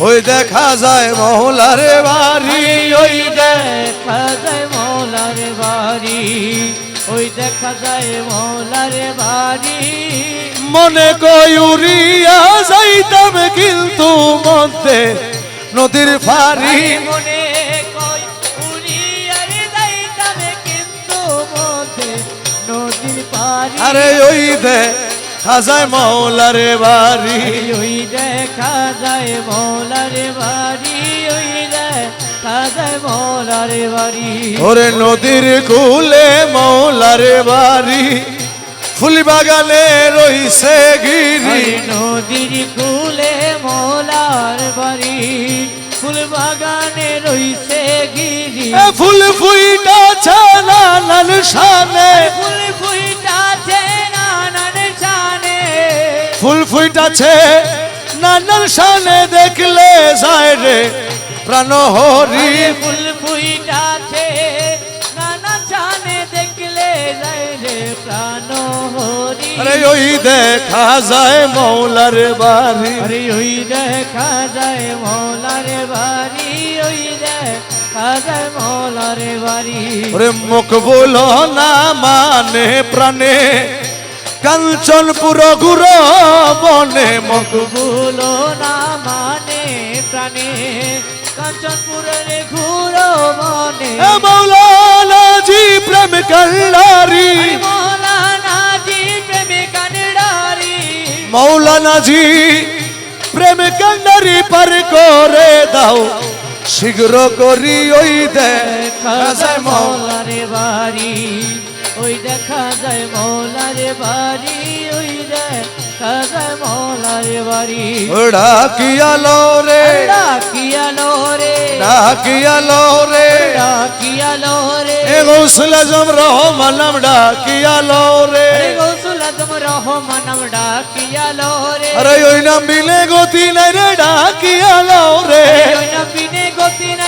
ওই দেখা যায় মহলার বাড়ি। ওই দেখা যায় মৌলার বাড়ি। ওই দেখা যায় মৌলার বাড়ি। মনে উড়িয়া যাইতাম কিন্তু মধ্যে নদীর ফারি মনে কই উড়িয়ার যাইতাম কিন্তু মধ্যে নদীর পারি আরে ওই দে খাজায় মহলার বাড়ি। ওই দেখা যায় মৌলার বাড়ি ওই দেখা যায় মৌলার বাড়ি। ওরে নদীর কুলে মৌলার বাড়ি ফুল বাগানে রইছে গিরি। নদীর কুলে মৌলার বাড়ি ফুল বাগানে রইছে গিরি। ফুল ফুইটাছে নানান শানে ফুল ফুইটাছে নানান জানে ফুল ফুইটাছে। নানান শানে দেখলে যায় রে। প্রাণ হরি। ফুল ফুইটাছে। নানা জানে দেখলে যায় রে। প্রাণ হরি। আরে ওই দেখা যায় মৌলার বাড়ি। আরে ওই দেখা যায় মৌলার বাড়ি। ওই দেখা যায় মৌলার বাড়ি। ওরে মুখ বলো না মানে প্রাণে। কাঞ্চনপুর গুর বনে মুখ ভুলো না মানে প্রাণে। কাঞ্চনপুরের ঘুরো মনে এ মৌলানা জি প্রেম কল্লারি। মৌলানা জি প্রেমে কানডারি মৌলানা জি প্রেম কন্ডারি পার করে দাও। শীঘ্র করি ওই দেখা যায় মৌলা মৌলারে বাড়ি। ওই দেখা যায় মৌলারে বাড়ি ওই দেখা যায় মৌলারে বাড়ি। ডাকিয়ালো রে। ডাকিয়ালো রে। ডাকিয়ালো রে। ডাকিয়ালো রে। গৌসল আজম রহমানম ডাকিয়ালো রে। গৌসুল আজম রহমানম ডাকিয়ালো রে। আরে ওই নাম বিলে গতি নাই রে ডাকিয়ালো রে। ওই নবীনে গতি নাই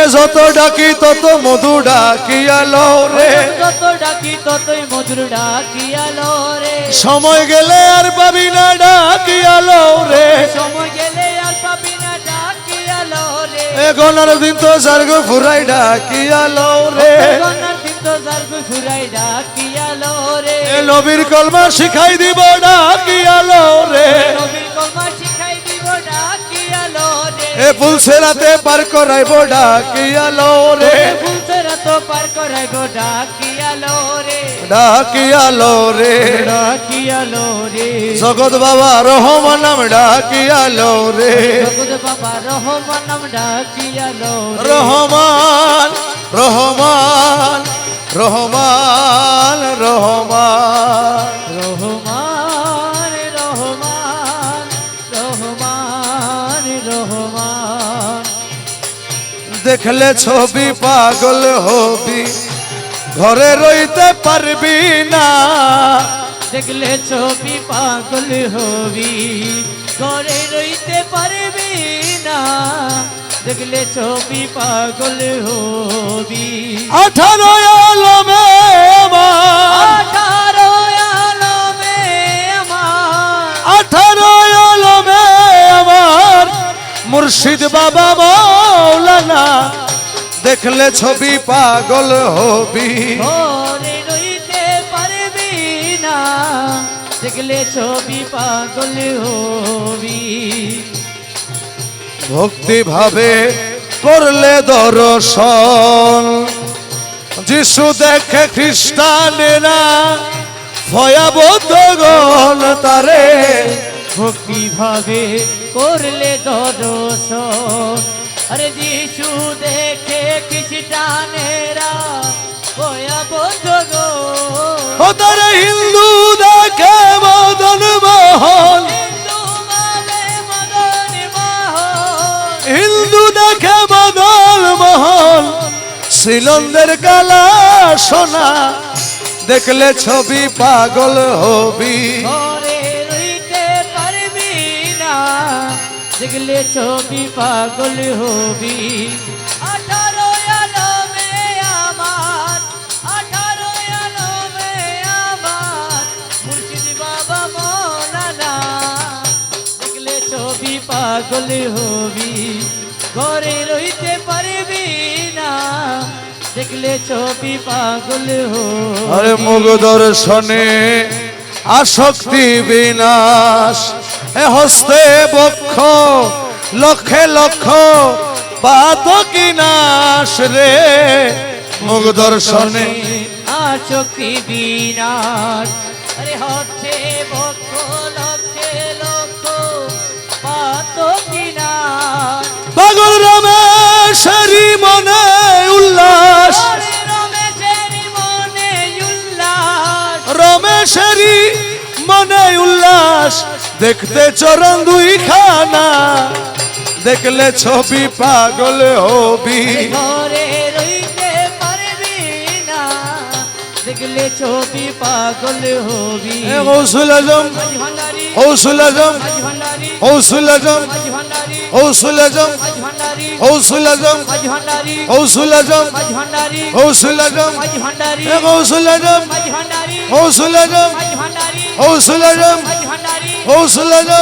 এ যত ডাকি তত মধু ডাকিয়ালো রে। যত ডাকি ততই মধুর ডাকিয়ালো রে। সময় গেলে আর পাবি না ডাকিয়ালো রে। সময় গেলে আর পাবি না ডাকিয়ালো রে। এখন আর দিন তো সার্গ ফুরাই ডাকিয়ালো রে। গনার দিন তো জার্গ ঘুরাই ডাকিয়ালো রে। এ নবীর কলমা শিখাই দিব ডাকিয়ালো রে। নবীর কলমা এ ফুলসেরাতে পার করাইব ডাকিয়া লো রে। ফুলসেরাতে ডাকিয়া লো রে। ডাকিয়া লো রে। ডাকিয়া লো রে। বাবা রহমান নাম ডাকিয়া লো রে। জগৎ বাবা রহমান নাম ডাকিয়া রহমান রহমান রহমান রহমান। দেখলে ছবি পাগল হবি। ঘরে রইতে পারবি না। দেখলে ছবি পাগল হবি। ঘরে রইতে পারবি না। দেখলে ছবি পাগল হবি। আঠারো আলমে আমার আঠারো মুর্শিদ বাবা মৌলানা দেখলে ছবি পাগল হবি। দেখলে ছবি পাগল হবি। ভক্তি ভাবে করলে দর্শন যিশু দেখে খ্রিস্টানেরা ভয়াবদ্ধগণ তারে। ভক্তি ভাবে করলে দর্শন আরে যিশু দেখে খ্রিস্টানেরা ভয়াবদ্ধ গো। ও তারে হিন্দু দেখে মদন মোহন। হিন্দু ভাবে মদন মোহন। হিন্দু দেখে মদন মোহন। শ্রীলন্দের কালা সোনা দেখলে ছবি পাগল হবি। দেখলে ছবি পাগল হবি। আঠারো আলমে আমার আঠারো আলমে আমার মুর্শিদ বাবা মৌলানা। দেখলে ছবি পাগল হবি ঘরে রইতে পারবি না। দেখলে ছবি পাগল হবি। আরে মুগ দর্শনে আসক্তি বিনাশ। হস্তে বক্ষ লক্ষে লক্ষ পাত কিনাশ রে? মুগ দর্শনে আসক্তি বিনাশ আরে হচ্ছে বক্ষ লক্ষে লক্ষ পাত কিনার পাগল রমেশেরই মনে উল্লাস। মনে রমেশেরই মনে উল্লাস। দেখতে চরণ দুই খানা দেখলে ছবি পাগল হবি দেখলে ছবি পাগল হবি এ আজম আজ আজম আজ আজম আজ আজম আজ আজম আজ আজম আজ আজম গৌসুল আজম আজ আজম আজ আজম हौसला दो।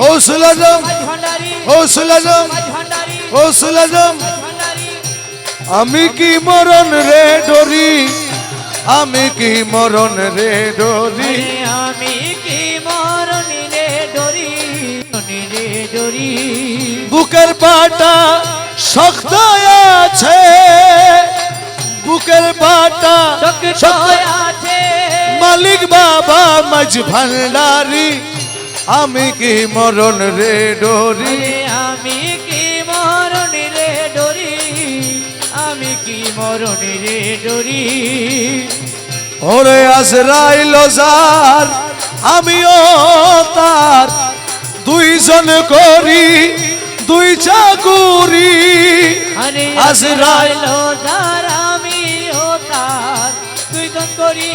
हौसला दो। हौसला दो। हौसला दो। আমি কি মরণ রে ডরি আমি কি মরণ রে ডরি আমি কি মরণ রে ডরি রে ডরি বুকের পাটা শক্ত আছে। বুকের পাটা শক্ত বাবা মাঝ ভান্ডারি আমি কি মরণ রে ডরি? আমি কি মরণ রে ডরি? আমি কি মরণ রে ডরি? ওরে আজরাইল যার আমিও তার দুইজন করি দুই চাকুরি। আজরাইল যার আমি ও তার দুইজন করি।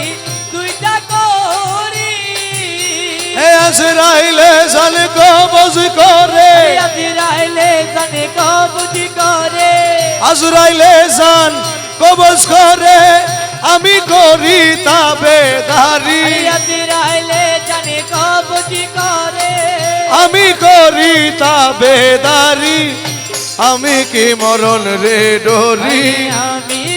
এ আজরাইলে জান কবজ করে। আজরাইলে জানে কবুজি করে। জান কবজ করে। আমি করি জানে কবুজি করে। আমি করি তাবেদারি আমি কি মরণ রে ডরি। আমি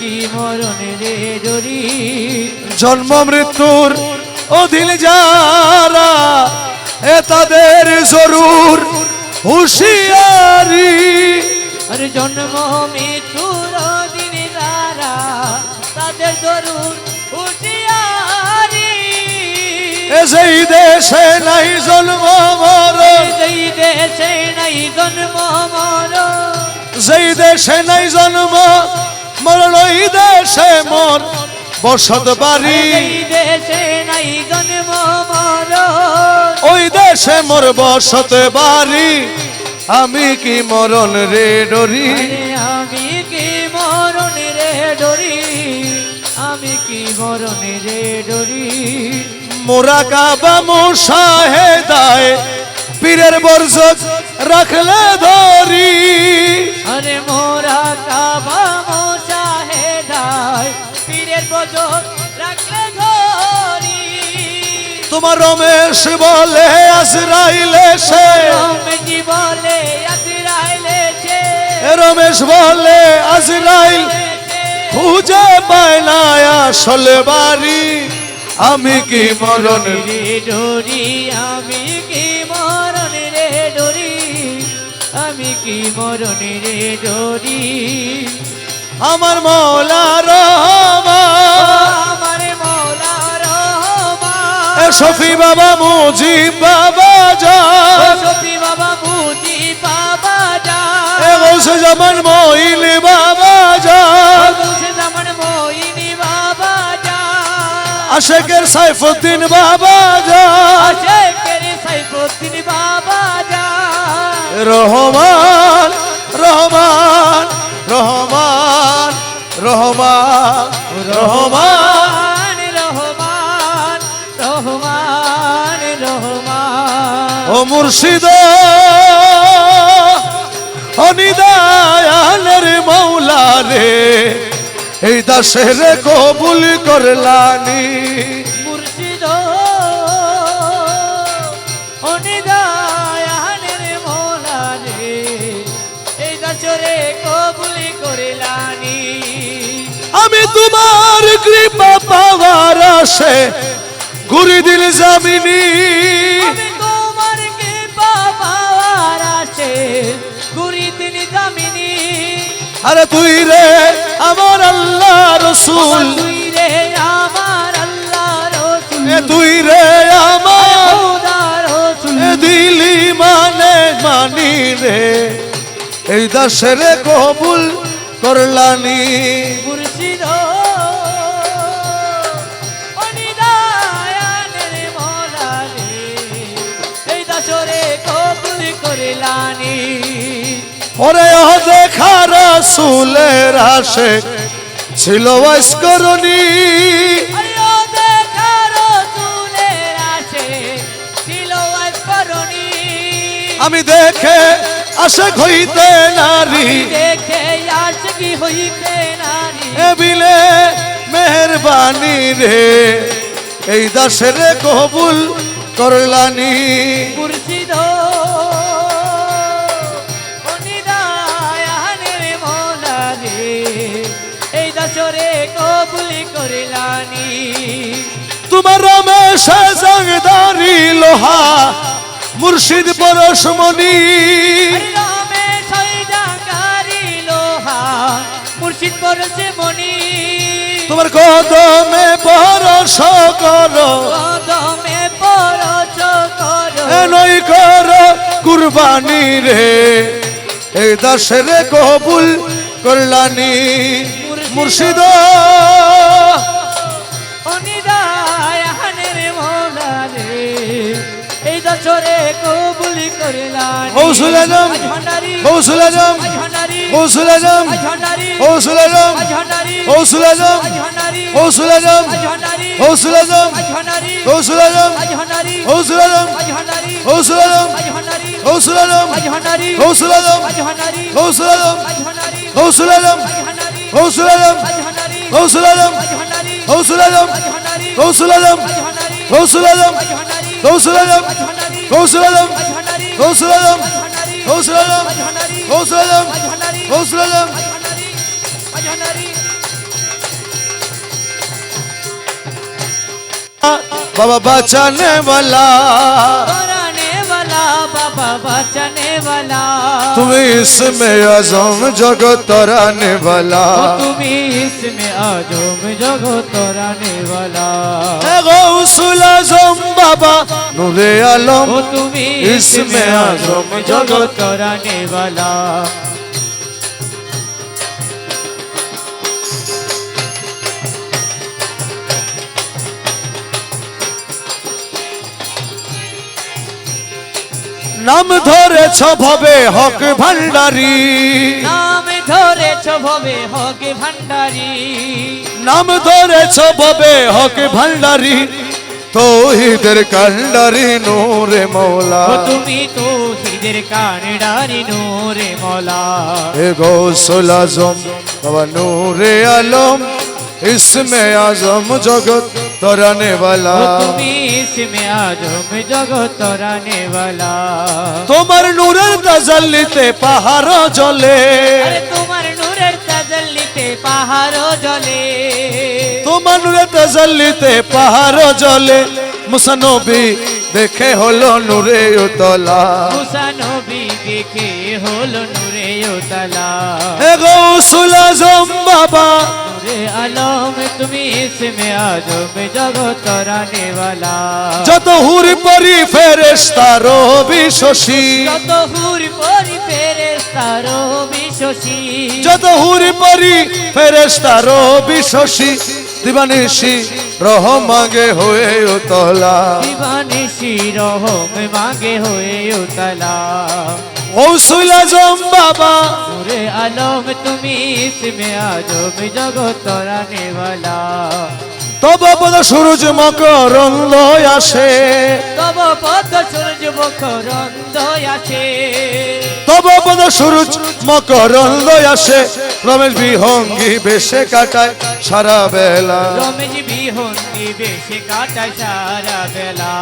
কি মরণ রে ডরি জন্ম মৃত্যুর অধীন যারা এ তাদের জরুর হুশিয়ারি। আরে জন্ম মৃত্যুর দিন তারা তাদের দরুন হুঁশিয়ারি। এ যেই দেশে নাই জন্ম মরণ। যেই দেশে নাই জন্ম মরণ। যেই দেশে নাই জন্ম মরণ দেশে মর, বসত বাড়ি। ওই দেশে মোর, বসত বাড়ি। আমি কি মরণ রে ডরি? আমি কি মরণ রে ডরি আমি কি মরণ রে ডরি মোরা কাবা মুশাহেদায় পীরের বর্জক রাখলে ধরি। আরে মোরা কাবা মোশাহেদায় রাখলে তোমার রমেশ বলে আজরাইলে সে। বলে রমেশ বলে আজরাইল খুঁজে পায় না আসলে বাড়ি। আমি কি মরণ রে ডরি আমি কি মরণ রে ডরি। আমি কি মরণ রে ডরি। আমার মৌলা মৌলা শফি বাবা বাবা বাবা মুজি বাবা যা। এ গৌসে জামান মইল বাবা যান গৌসে জামান মোহিনী বাবা যা। আশেকের সাইফুদ্দিন বাবা যান আশেকের সাইফুদ্দিন বাবা যা। রহমান রহমান রহমান। রহমান রহমান রহমান রহমান রহমান। ও মুর্শিদ অনিদায়ালের মৌলা রে এই দাসের কবুল করলানি। পাওয়ার আসে। ঘুরি দিল জামিনী তোমার কে পাওয়ার আসে। ঘুরি তিনি দামিনী আরে তুই রে আমার আল্লাহ রসুল। তুই রে আমার আল্লাহ রসুল। তুই রে আমার দিলি মানে মানি রে। এই দাসের কবুল করলানি। করিলানি। ওরে ও দেখা রসুলের আসে ছিল করণী আরে ও দেখা রসুলের আসে ছিল করণী আমি দেখে আসে হইতে নারী। দেখে আশকি হইতে নারী। এ বিলে মেহরবানি রে এই দাসের কবুল করলানি। রমেশ জংদারি লোহা মুর্শিদ পরশমণি। মুর্শিদ তোমার কদমে পরশ করো। কদমে পরশ করো। নই কর কুরবানি রে। এই দাসের কবুল করলানি। মুর্শিদ কবুল করিলানি গৌসুল আজম, আজ ভান্ডারি গৌসুল আজম আজ ভান্ডারি গৌসুল আজম আজ ভান্ডারি গৌসুল আজম আজ ভান্ডারি গৌসুল আজম আজ ভান্ডারি গৌসুল আজম আজ ভান্ডারি গৌসুল আজম আজ ভান্ডারি গৌসুল আজম আজ ভান্ডারি গৌসুল আজম আজ ভান্ডারি গৌসুল আজম আজ ভান্ডারি হৌসলা আলম হৌসলা আলম হৌসলা আলম হৌসলা আলম বাবা বাঁচানে বলা। बाबा बचाने वाला कराने वाला बाबा बचाने वाला तुम इसमें आजम जगत तराने वाला ओ तुम्ही इसमें आजम जगो तोराने वाला ए गौसुल आजम बाबा नूरे आलम ओ तुम्ही इसमें आजम जगो तोराने वाला নাম ধরেছ ভবে হক ভান্ডারি নাম ধরেছ ভবে হগে ভান্ডারি নাম ধরেছ ভবে হক ভান্ডারি তৌহিদের কান্ডারি নূরে মৌলা। তুমি তো হিদের কানডারি নূরে মলা। এ গৌসুল আজম বাবা নূরে আলম ইসমে আজম জগৎ তরানে वाला তুমি इसमें आजम जगो तोराने वाला তোমার নূরের তাজাল্লিতে পাহাড় জ্বলে আরে তোমার নূরের তাজাল্লিতে পাহাড় জ্বলে তোমার নূরের তাজাল্লিতে পাহাড় জ্বলে মুসানবী দেখে হলো নূরে উতলা মুসা নবী দেখে হলো নূরে উতলা এ গৌসুল আজম বাবা তুমি জগত যত হুর পরি ফেরেশতা রবি শশী যত হুর পরি ফেরেশতা রবি শশী যত দিবানিশি রহ মাগে হয়ে উতলা দিবানিশি রহ মাগে হয়ে উতলা গৌসুল জম বাবা নূরে আলম তুমি इसमें आजम जगत तराने वाला তব পদ সূরজ মকরন্দ আসে তব পদ সূর্য মকরন্দ আছে তব পদ সূরজ মকরন্দ আসে রমেশ বিহঙ্গি বেশে কাটায় সারা বেলা রমেশ বিহঙ্গি বেশে কাটা সারা বেলা